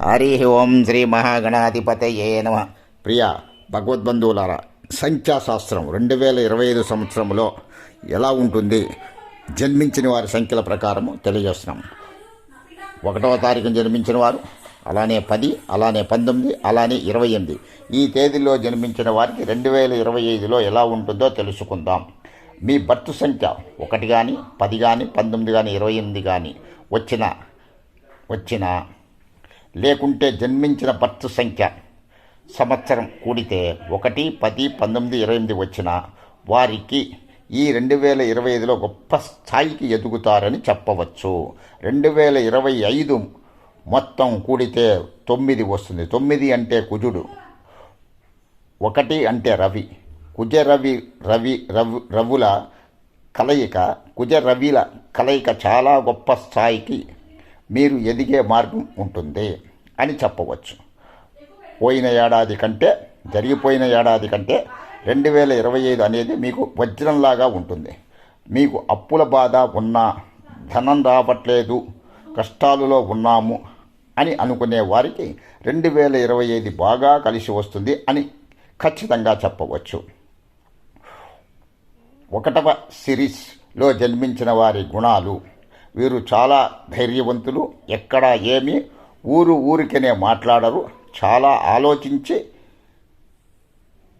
హరి ఓం శ్రీ మహాగణాధిపతయే నమ. ప్రియ భగవద్బంధువులారా సంఖ్యాశాస్త్రం రెండు వేల ఇరవై ఐదు సంవత్సరంలో ఎలా ఉంటుంది? జన్మించిన వారి సంఖ్యల ప్రకారము తెలియజేస్తున్నాం. ఒకటవ తారీఖున జన్మించిన వారు అలానే పది అలానే పంతొమ్మిది అలానే ఇరవై ఎనిమిది. ఈ తేదీలో జన్మించిన వారికి రెండు వేల ఇరవై ఐదులో ఎలా ఉంటుందో తెలుసుకుందాం. మీ బర్త్ సంఖ్య ఒకటి కానీ పది కానీ పంతొమ్మిది కానీ ఇరవై ఎనిమిది కానీ వచ్చిన వచ్చిన లేకుంటే జన్మించిన బర్త్ సంఖ్య. సంవత్సరం కూడితే ఒకటి పది పంతొమ్మిది ఇరవై ఎనిమిది వచ్చిన వారికి ఈ రెండు వేల ఇరవై ఐదులో గొప్ప స్థాయికి ఎదుగుతారని చెప్పవచ్చు. రెండు వేల ఇరవై ఐదు మొత్తం కూడితే తొమ్మిది వస్తుంది. తొమ్మిది అంటే కుజుడు ఒకటి అంటే రవి. కుజ రవి రవి రవి రవుల కలయిక కుజ రవిల కలయిక చాలా గొప్ప స్థాయికి మీరు ఎదిగే మార్గం ఉంటుంది అని చెప్పవచ్చు. పోయిన ఏడాది కంటే జరిగిపోయిన ఏడాది కంటే రెండు వేల ఇరవై ఐదు అనేది మీకు వజ్రంలాగా ఉంటుంది. మీకు అప్పుల బాధ ఉన్నా ధనం రావట్లేదు కష్టాలలో ఉన్నాము అని అనుకునే వారికి రెండు వేల ఇరవై ఐదు బాగా కలిసి వస్తుంది అని ఖచ్చితంగా చెప్పవచ్చు. ఒకటవ సిరీస్లో జన్మించిన వారి గుణాలు వీరు చాలా ధైర్యవంతులు ఎక్కడ ఏమి ఊరు ఊరికనే మాట్లాడరు. చాలా ఆలోచించి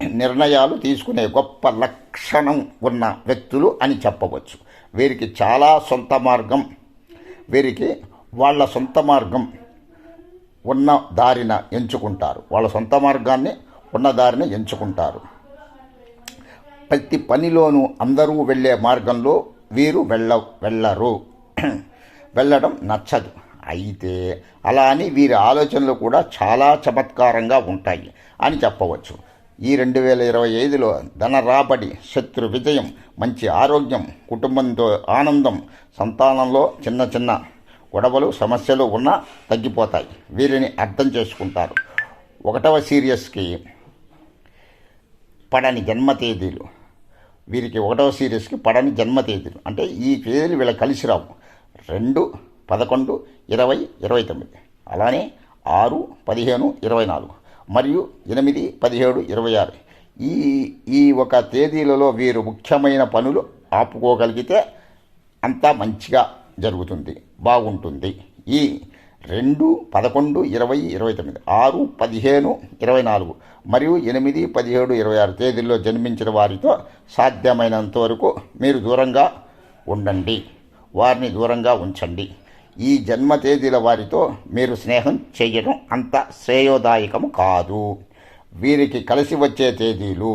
నిర్ణయాలు తీసుకునే గొప్ప లక్షణం ఉన్న వ్యక్తులు అని చెప్పవచ్చు. వీరికి చాలా సొంత మార్గం. వీరికి వాళ్ళ సొంత మార్గం ఉన్న దారిన ఎంచుకుంటారు. వాళ్ళ సొంత మార్గాన్ని ఉన్న దారిని ఎంచుకుంటారు. ప్రతి పనిలోనూ అందరూ వెళ్ళే మార్గంలో వీరు వెళ్ళ వెళ్ళరు. వెళ్ళడం నచ్చదు. అయితే అలా అని వీరి ఆలోచనలు కూడా చాలా చమత్కారంగా ఉంటాయి అని చెప్పవచ్చు. ఈ రెండు వేల ఇరవై ఐదులో ధన రాబడి శత్రు విజయం మంచి ఆరోగ్యం కుటుంబంతో ఆనందం సంతానంలో చిన్న చిన్న గొడవలు సమస్యలు ఉన్నా తగ్గిపోతాయి. వీరిని అర్థం చేసుకుంటారు. ఒకటవ సీరియస్కి పడని జన్మ తేదీలు. వీరికి ఒకటవ సీరియస్కి పడని జన్మ తేదీలు. అంటే ఈ తేదీలు వీళ్ళ కలిసి రావు. రెండు పదకొండు ఇరవై ఇరవై తొమ్మిది. అలానే ఆరు పదిహేను ఇరవై నాలుగు. మరియు ఎనిమిది పదిహేడు ఇరవై ఆరు. ఈ ఈ ఒక తేదీలలో వీరు ముఖ్యమైన పనులు ఆపుకోగలిగితే అంతా మంచిగా జరుగుతుంది బాగుంటుంది. ఈ రెండు పదకొండు ఇరవై ఇరవై తొమ్మిది ఆరు పదిహేను ఇరవై నాలుగు మరియు ఎనిమిది పదిహేడు ఇరవై ఆరు తేదీల్లో జన్మించిన వారితో సాధ్యమైనంత వరకు మీరు దూరంగా ఉండండి. వారిని దూరంగా ఉంచండి. ఈ జన్మ తేదీల వారితో మీరు స్నేహం చేయడం అంత శ్రేయోదాయకము కాదు. వీరికి కలిసి వచ్చే తేదీలు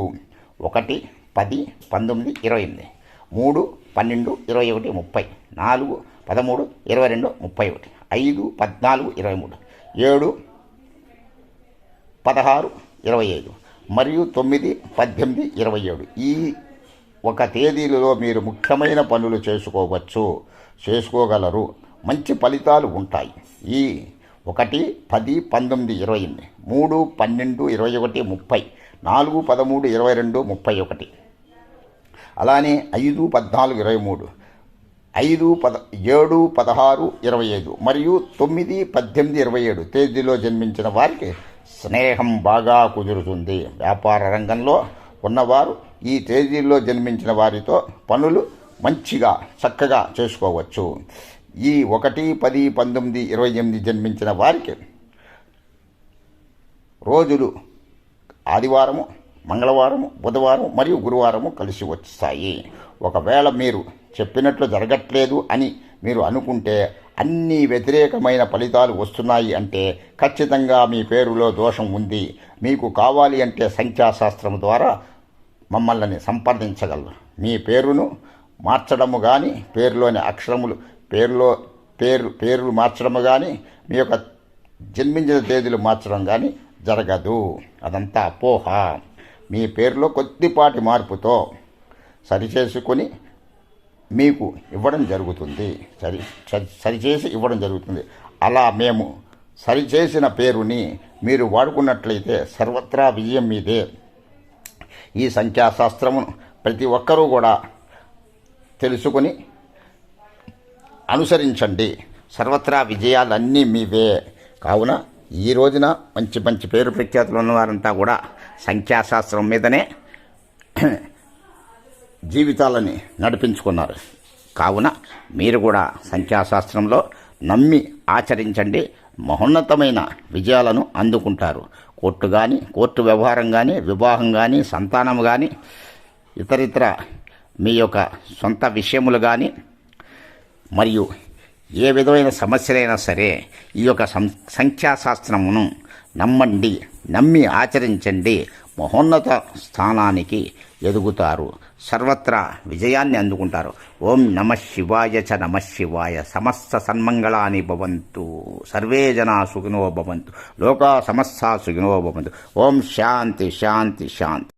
ఒకటి పది పంతొమ్మిది ఇరవై ఎనిమిది మూడు పన్నెండు ఇరవై ఒకటి ముప్పై నాలుగు పదమూడు ఇరవై రెండు ముప్పై ఒకటి ఐదు పద్నాలుగు ఇరవై మూడు ఏడు పదహారు ఇరవై ఐదు మరియు తొమ్మిది పద్దెనిమిది ఇరవై ఏడు. ఈ ఒక తేదీలలో మీరు ముఖ్యమైన పనులు చేసుకోవచ్చు చేసుకోగలరు. మంచి ఫలితాలు ఉంటాయి. ఈ ఒకటి పది పంతొమ్మిది ఇరవై ఎనిమిది. మూడు పన్నెండు ఇరవై ఒకటి ముప్పై. నాలుగు పదమూడు ఇరవై రెండు ముప్పై ఒకటి. అలానే ఐదు పద్నాలుగు ఇరవై మూడు. ఐదు పద ఏడు పదహారు ఇరవై ఐదు. మరియు తొమ్మిది పద్దెనిమిది ఇరవై ఏడు. తేదీలో జన్మించిన వారికి స్నేహం బాగా కుదురుతుంది. వ్యాపార రంగంలో ఉన్నవారు ఈ తేదీల్లో జన్మించిన వారితో పనులు మంచిగా చక్కగా చేసుకోవచ్చు. ఈ ఒకటి పది పంతొమ్మిది ఇరవై ఎనిమిది జన్మించిన వారికి రోజులు ఆదివారము మంగళవారము బుధవారం మరియు గురువారము కలిసి వస్తాయి ఒకవేళ మీరు చెప్పినట్లు జరగట్లేదు అని మీరు అనుకుంటే అన్ని వ్యతిరేకమైన ఫలితాలు వస్తున్నాయి అంటే ఖచ్చితంగా మీ పేరులో దోషం ఉంది. మీకు కావాలి అంటే సంఖ్యాశాస్త్రం ద్వారా మమ్మల్ని సంప్రదించగలరు. మీ పేరును మార్చడము కానీ పేరులోని అక్షరములు పేరులో పేరు పేర్లు మార్చడము కానీ మీ యొక్క జన్మించిన తేదీలు మార్చడం కానీ జరగదు. అదంతా అపోహ. మీ పేరులో కొద్దిపాటి మార్పుతో సరిచేసుకొని మీకు ఇవ్వడం జరుగుతుంది. సరి సరి- సరిచేసి ఇవ్వడం జరుగుతుంది. అలా మేము సరిచేసిన పేరుని మీరు వాడుకున్నట్లయితే సర్వత్రా విజయం మీదే. ఈ సంఖ్యాశాస్త్రమును ప్రతి ఒక్కరూ కూడా తెలుసుకొని అనుసరించండి. సర్వత్రా విజయాలన్నీ మీవే. కావున ఈ రోజున మంచి మంచి పేరు ప్రఖ్యాతులు ఉన్నవారంతా కూడా సంఖ్యాశాస్త్రం మీదనే జీవితాలని నడిపించుకున్నారు. కావున మీరు కూడా సంఖ్యాశాస్త్రంలో నమ్మి ఆచరించండి. మహోన్నతమైన విజయాలను అందుకుంటారు. కోర్టు కానీ కోర్టు వ్యవహారం కానీ వివాహం కానీ సంతానం కానీ ఇతరితర మీ యొక్క సొంత విషయములు కానీ మరియు ఏ విధమైన సమస్యలైనా సరే ఈ యొక్క సం సంఖ్యాశాస్త్రమును నమ్మండి నమ్మి ఆచరించండి. మహోన్నత స్థానానికి ఎదుగుతారు. సర్వత్రా విజయాన్ని అందుకుంటారు. ఓం నమ శివాయ చ నమ శివాయ. సమస్త సన్మంగళాని భవంతు. సర్వే జనా సుఖినో భవంతు. లోకా సమస్త సుఖినో భవంతు. ఓం శాంతి శాంతి శాంతి.